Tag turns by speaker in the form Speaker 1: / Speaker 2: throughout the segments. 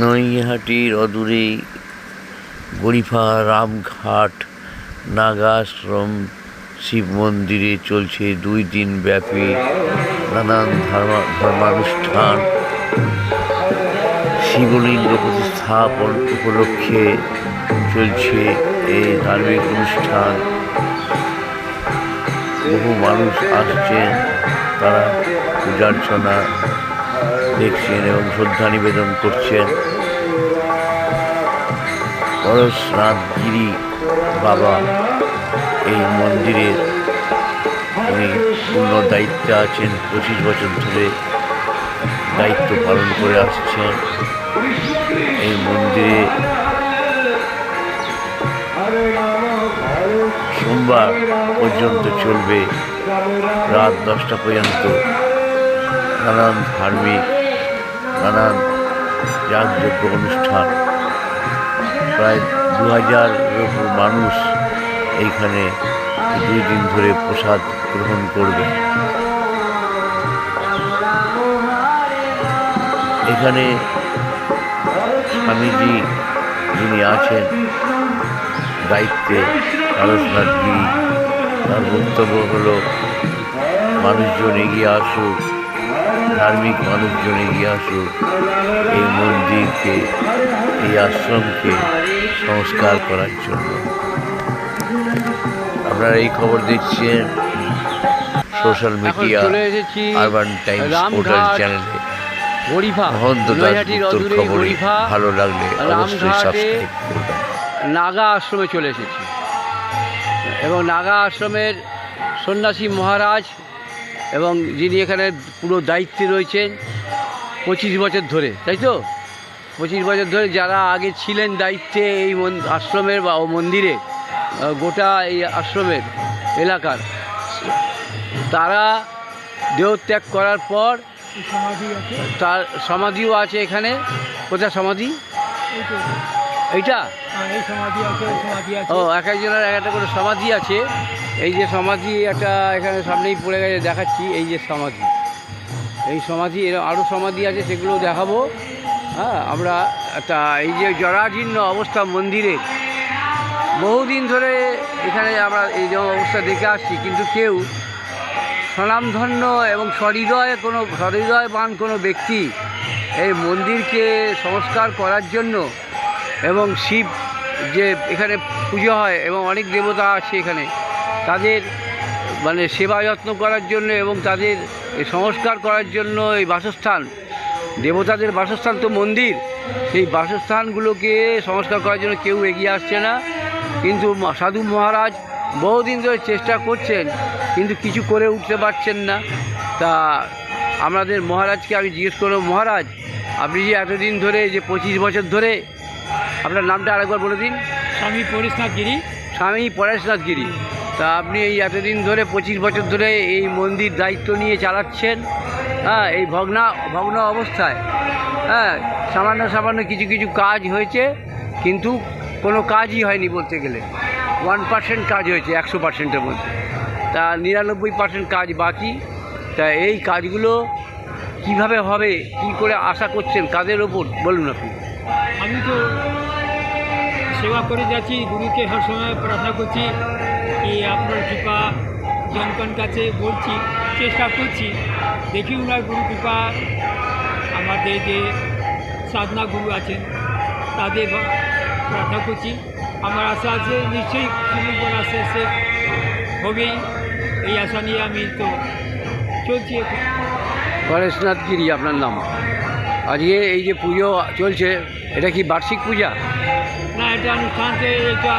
Speaker 1: নৈহাটির অদূরে গরিফা রামঘাট নাগাশ্রম শিব মন্দিরে চলছে দুই দিন ব্যাপী নানান ধর্মানুষ্ঠান শিবলিঙ্গ প্রতিস্থাপন উপলক্ষে চলছে এই ধার্মিক অনুষ্ঠান বহু মানুষ আসছেন তারা পূজার্চনা দেখছেন এবং শ্রদ্ধা নিবেদন করছেন পরশনাথ গিরি বাবা এই মন্দিরের উনি পূর্ণ দায়িত্বে আছেন পঁচিশ বছর ধরে দায়িত্ব পালন করে আসছেন এই মন্দিরে সোমবার পর্যন্ত চলবে রাত দশটা পর্যন্ত নানান ধার্মিক নানান যাগযোগ্য অনুষ্ঠান প্রায় দু হাজার মানুষ এইখানে দুই দিন ধরে প্রসাদ গ্রহণ করবে এখানে স্বামীজি যিনি আছেন দায়িত্বে আলোচনাথ গিরি তার বক্তব্য হলো মানুষজন এগিয়ে আসুক ধার্মিক মানুষজন এগিয়ে আসুক এই মন্দিরকে এই আশ্রমকে সংস্কার করার জন্য আপনারা এই খবর দেখছেন social media Urban Times portal চ্যানেলে ভালো লাগলে
Speaker 2: নাগা আশ্রমে চলে এসেছি এবং নাগা আশ্রমের সন্ন্যাসী মহারাজ এবং যিনি এখানে পুরো দায়িত্বে রয়েছেন পঁচিশ বছর ধরে তাই তো পঁচিশ বছর ধরে যারা আগে ছিলেন দায়িত্বে এই আশ্রমের বা মন্দিরে গোটা এই আশ্রমের এলাকার তারা দেহত্যাগ করার পর তার সমাধিও আছে এখানে কোথায় সমাধি এইটা
Speaker 3: হ্যাঁ,
Speaker 2: ও এক একজনের এক একটা করে সমাধি আছে এই যে সমাধি একটা এখানে সামনেই পড়ে গেছে দেখাচ্ছি এই যে সমাধি এই সমাধি এর আরও সমাধি আছে সেগুলো দেখাবো হ্যাঁ আমরা একটা এই যে জরাজীর্ণ অবস্থা মন্দিরের বহুদিন ধরে এখানে আমরা এই যে অবস্থা দেখে আসছি কিন্তু কেউ স্বনামধন্য এবং সহৃদয় কোনো সহৃদয়বান কোনো ব্যক্তি এই মন্দিরকে সংস্কার করার জন্য এবং শিব যে এখানে পুজো হয় এবং অনেক দেবতা আছে এখানে তাদের মানে সেবা যত্ন করার জন্য এবং তাদের সংস্কার করার জন্য এই বাসস্থান দেবতাদের বাসস্থান তো মন্দির সেই বাসস্থানগুলোকে সংস্কার করার জন্য কেউ এগিয়ে আসছে না কিন্তু সাধু মহারাজ বহুদিন ধরে চেষ্টা করছেন কিন্তু কিছু করে উঠতে পারছেন না তা আমাদের মহারাজকে আমি জিজ্ঞেস করলাম মহারাজ আপনি যে এতদিন ধরে যে পঁচিশ বছর ধরে আপনার নামটা আরেকবার বলে দিন
Speaker 3: স্বামী পরেশনাথ গিরি
Speaker 2: স্বামী পরেশনাথ গিরি তা আপনি এই এতদিন ধরে পঁচিশ বছর ধরে এই মন্দির দায়িত্ব নিয়ে চালাচ্ছেন হ্যাঁ এই ভগ্না ভগ্না অবস্থায় হ্যাঁ সামান্য সামান্য কিছু কিছু কাজ হয়েছে কিন্তু কোনো কাজই হয়নি বলতে গেলে ওয়ান পার্সেন্ট কাজ হয়েছে একশো পার্সেন্টের মধ্যে তা নিরানব্বই পার্সেন্ট কাজ বাকি তা এই কাজগুলো কিভাবে হবে কি করে আশা করছেন কাদের ওপর বলুন আপনি
Speaker 3: আমি তো সেবা করে যাচ্ছি গুরুকে সময় প্রার্থনা করছি কি আপনার কৃপা জনগণ কাছে বলছি চেষ্টা করছি দেখি ওনার গুরু কৃপা আমাদের যে সাধনা গুরু আছেন তাদের প্রার্থনা করছি আমার আশা আছে নিশ্চয়ই সুন্দর আস্তে আস্তে হবেই এই আশা নিয়ে আমি তো চলছি এখন
Speaker 2: গণেশনাথ গিরি আপনার নাম আজকে এই যে পুজো চলছে এটা কি বার্ষিক পূজা
Speaker 3: না এটা অনুষ্ঠানতে এটা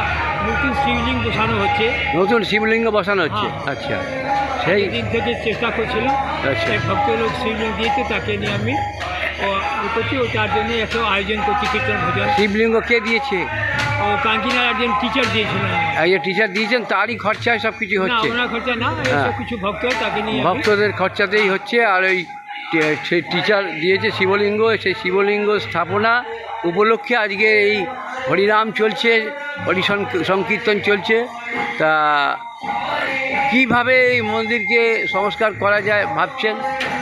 Speaker 3: নতুন শিবলিঙ্গ বসানো হচ্ছে
Speaker 2: নতুন শিবলিঙ্গ বসানো হচ্ছে হ্যাঁ। আচ্ছা
Speaker 3: সেই দিন থেকে চেষ্টা করছিলাম আচ্ছা। ভক্ত লোক শিবলিঙ্গ দিয়েছে তাকে নিয়ে আমি করছি ও তার জন্য একটা আয়োজন করছি কীর্তন ভোজন
Speaker 2: শিবলিঙ্গ কে দিয়েছে
Speaker 3: ও কাঙ্কিনার একজন টিচার দিয়েছিলেন
Speaker 2: এই টিচার দিয়েছেন তারই খরচায় সব কিছু হচ্ছে
Speaker 3: না খরচা না হ্যাঁ। কিছু ভক্ত তাকে নিয়ে
Speaker 2: ভক্তদের খরচাতেই হচ্ছে আর ওই সেই টিচার দিয়েছে শিবলিঙ্গ সেই শিবলিঙ্গ স্থাপনা উপলক্ষে আজকে এই হরিনাম চলছে হরি সংকীর্তন চলছে তা কিভাবে এই মন্দিরকে সংস্কার করা যায় ভাবছেন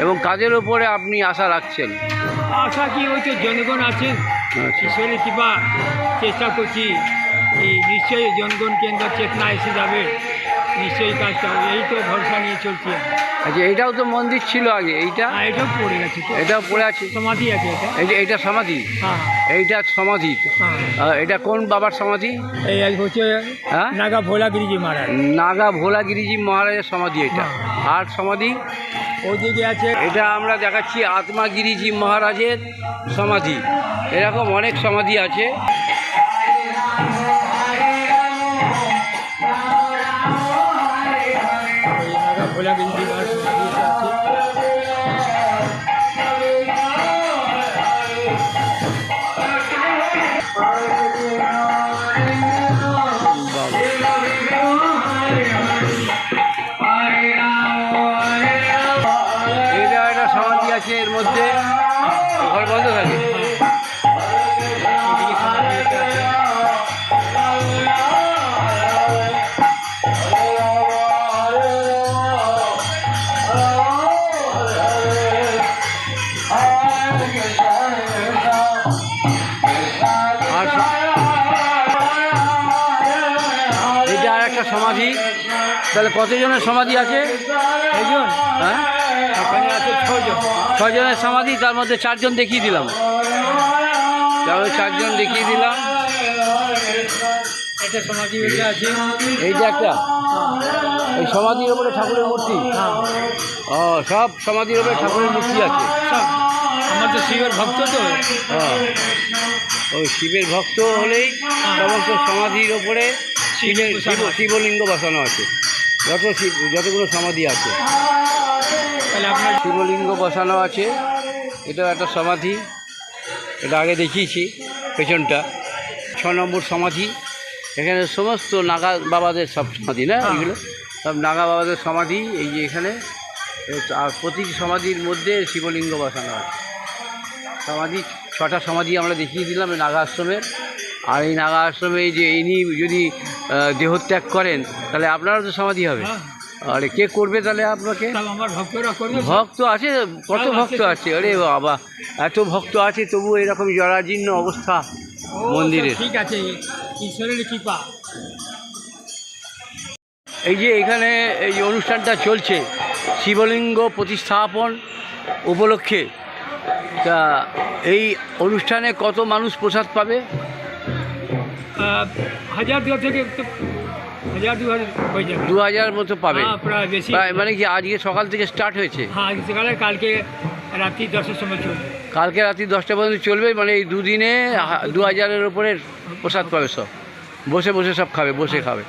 Speaker 2: এবং কাজের ওপরে আপনি আশা রাখছেন
Speaker 3: আশা কি ওই তো জনগণ আছেন আচ্ছা। ঈশ্বরের কৃপা চেষ্টা করছি নিশ্চয়ই জনগণ কেন্দ্র চেতনা এসে যাবে নিশ্চয়ই কাজটা এই তো ভরসা নিয়ে চলছি
Speaker 2: আচ্ছা এটাও তো মন্দির ছিল আগে এইটা
Speaker 3: হ্যাঁ, এটাও পড়ে গেছে
Speaker 2: এটাও পড়ে আছে
Speaker 3: সমাধি আছে এটা
Speaker 2: এই যে এটা সমাধি হ্যাঁ, হ্যাঁ এইটা সমাধি হ্যাঁ। এটা কোন বাবার সমাধি
Speaker 3: এই এক হচ্ছে হ্যাঁ নাগা ভোলাগিরিজি মহারাজ
Speaker 2: নাগা ভোলাগিরিজি মহারাজের সমাধি এটা আর সমাধি ওদিকে আছে এটা আমরা দেখাচ্ছি আত্মাগিরিজি মহারাজের সমাধি এরকম অনেক সমাধি আছে খোলা বিন্দি সমাধি আছে এর মধ্যে ঘর বন্ধ থাকে তাহলে কতজনের সমাধি আছে হ্যাঁ ছজনের সমাধি তার মধ্যে চারজন দেখিয়ে দিলাম তাহলে চারজন দেখিয়ে দিলাম
Speaker 3: সমাধি আছে
Speaker 2: এইটা একটা সমাধির ওপরে ঠাকুরের মূর্তি হ্যাঁ। ও সব সমাধির ওপরে ঠাকুরের মূর্তি আছে
Speaker 3: আমার তো শিবের ভক্ত তো হ্যাঁ
Speaker 2: ওই শিবের ভক্ত হলেই হ্যাঁ। সমস্ত সমাধির ওপরে শিবের শিবলিঙ্গ বসানো আছে যত যতগুলো সমাধি আছে শিবলিঙ্গ বসানো আছে এটা একটা সমাধি এটা আগে দেখিয়েছি পেছনটা ছ নম্বর সমাধি এখানে সমস্ত নাগা বাবাদের সব সমাধি না হ্যাঁ। এগুলো সব নাগা বাবাদের সমাধি এই যে এখানে আর প্রতিটি সমাধির মধ্যে শিবলিঙ্গ বসানো আছে সমাধি ছটা সমাধি আমরা দেখিয়ে দিলাম নাগা আশ্রমের আর এই নাগা আশ্রমে যে ইনি যদি দেহত্যাগ করেন তাহলে আপনারও তো সমাধি হবে হ্যাঁ। আরে কে করবে তাহলে আপনাকে ভক্ত আছে কত ভক্ত আছে আরে বাবা এত ভক্ত আছে তবু এরকম জরাজীর্ণ অবস্থা আচ্ছা, মন্দিরে
Speaker 3: ঠিক আছে ঈশ্বরের কৃপা
Speaker 2: এই যে এখানে এই অনুষ্ঠানটা চলছে শিবলিঙ্গ প্রতিস্থাপন উপলক্ষে তা এই অনুষ্ঠানে কত মানুষ প্রসাদ পাবে
Speaker 3: হাজার দু থেকে হাজার দু হয়ে যাবে
Speaker 2: দু হাজার মতো পাবে হ্যাঁ, প্রায় বেশি মানে কি আজকে সকাল থেকে স্টার্ট হয়েছে
Speaker 3: হ্যাঁ সকালে কালকে রাত্রি দশটার সময় চলবে
Speaker 2: কালকে রাত্রি দশটা পর্যন্ত চলবে মানে এই দুদিনে দু হাজারের ওপরে প্রসাদ পাবে সব বসে বসে সব খাবে বসে খাবে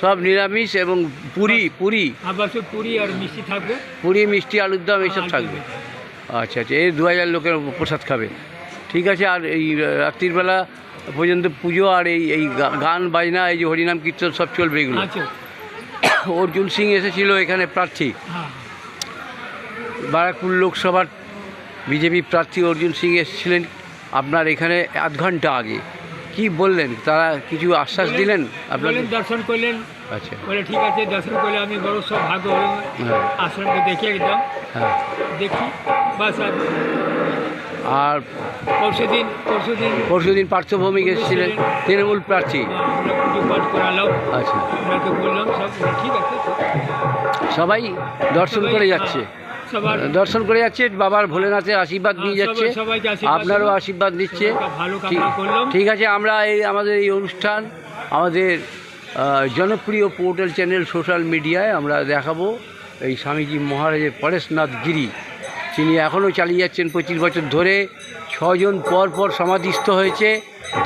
Speaker 2: সব নিরামিষ এবং পুরি হ্যাঁ। পুরি
Speaker 3: হ্যাঁ, পুরি আর মিষ্টি থাকবে
Speaker 2: পুরি মিষ্টি আলুর দম এইসব থাকবে আচ্ছা আচ্ছা এই দু হাজার লোকের প্রসাদ খাবে ঠিক আছে আর এই রাত্রিবেলা পর্যন্ত পুজো আর এই এই গান বাজনা এই যে হরিনাম কীর্তন সব চলবে এগুলো আচ্ছা। অর্জুন সিং এসেছিল এখানে প্রার্থী হ্যাঁ। বারাকুল লোকসভার বিজেপি প্রার্থী অর্জুন সিং এসেছিলেন আপনার এখানে আধ ঘন্টা আগে কি বললেন তারা কিছু আশ্বাস দিলেন
Speaker 3: আপনার দর্শন করলেন আচ্ছা বলে ঠিক আছে দর্শন করলে আমি বড় সব ভাগ্য হলো হ্যাঁ। আশ্রমকে দেখে একদম হ্যাঁ। দেখি বাস
Speaker 2: আর পরশুদিন পরশুদিন পরশুদিন পার্শ্বভূমি এসেছিলেন তৃণমূল প্রার্থী আচ্ছা সবাই দর্শন করে যাচ্ছে হ্যাঁ, দর্শন করে যাচ্ছে বাবার ভোলেনাথের আশীর্বাদ হ্যাঁ, নিয়ে যাচ্ছে আপনারও আশীর্বাদ দিচ্ছে ঠিক আছে আমরা এই আমাদের এই অনুষ্ঠান আমাদের জনপ্রিয় পোর্টাল চ্যানেল সোশ্যাল মিডিয়ায় আমরা দেখাবো এই স্বামীজি মহারাজের পরেশনাথ গিরি তিনি এখনও চালিয়ে যাচ্ছেন পঁচিশ বছর ধরে ছজন পর পর সমাধিস্থ হয়েছে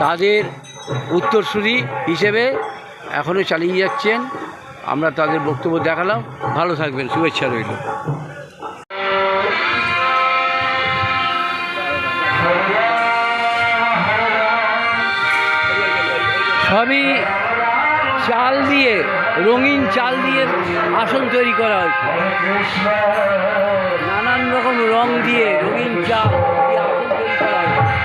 Speaker 2: তাদের উত্তরসূরি হিসেবে এখনও চালিয়ে যাচ্ছেন আমরা তাদের বক্তব্য দেখালাম ভালো থাকবেন শুভেচ্ছা রইল সবই চাল দিয়ে রঙিন চাল দিয়ে আসন তৈরি করা হয়েছে নানান রকম রং দিয়ে রঙিন চা দিয়ে আগুন তৈরি করা হয়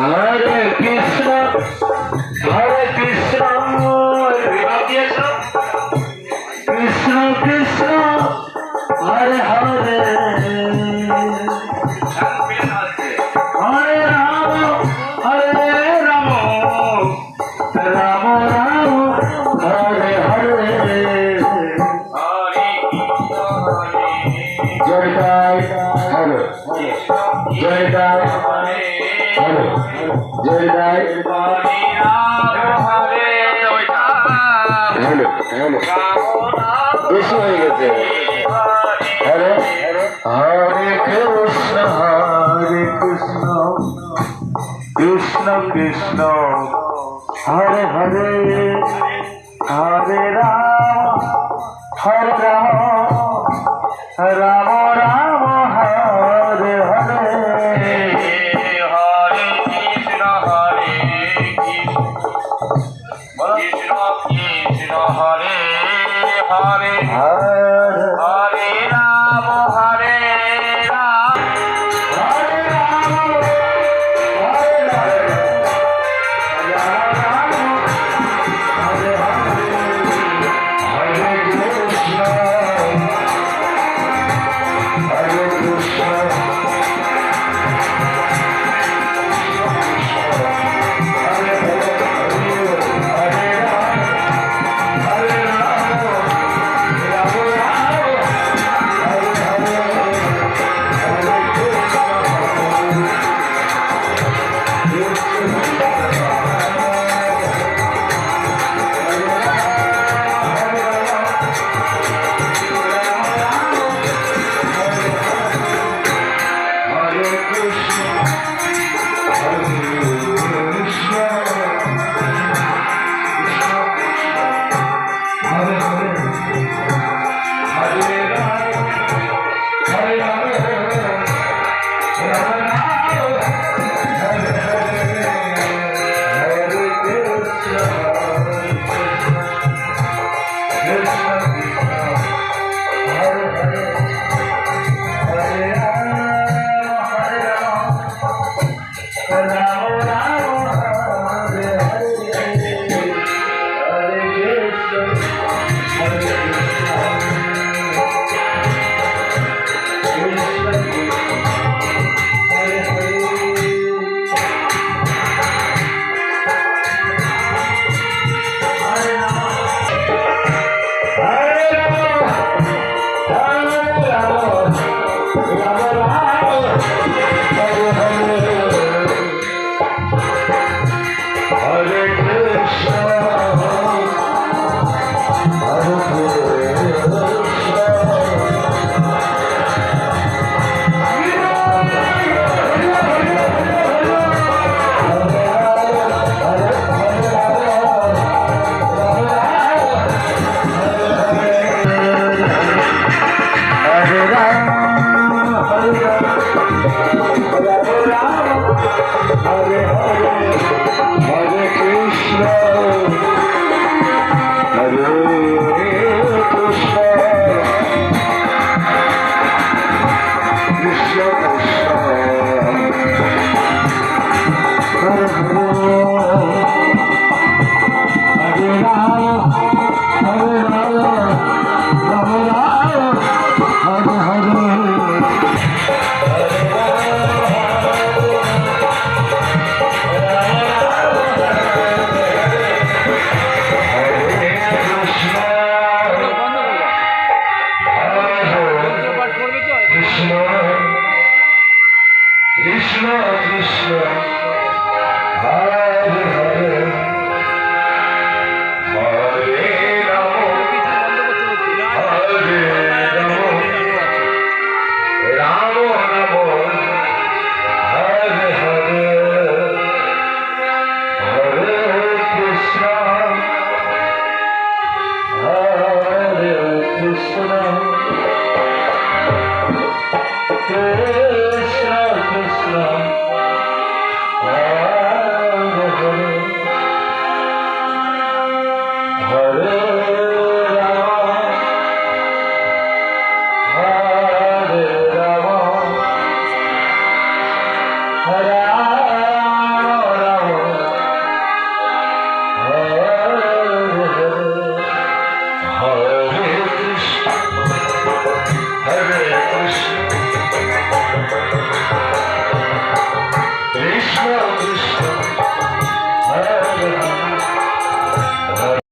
Speaker 2: Hare Krishna বেশি হয়ে গেছে হ্যালো হরে কৃষ্ণ হরে কৃষ্ণ কৃষ্ণ কৃষ্ণ হরে হরে হরে রাম হরে রাম রাম হরে হরে হরে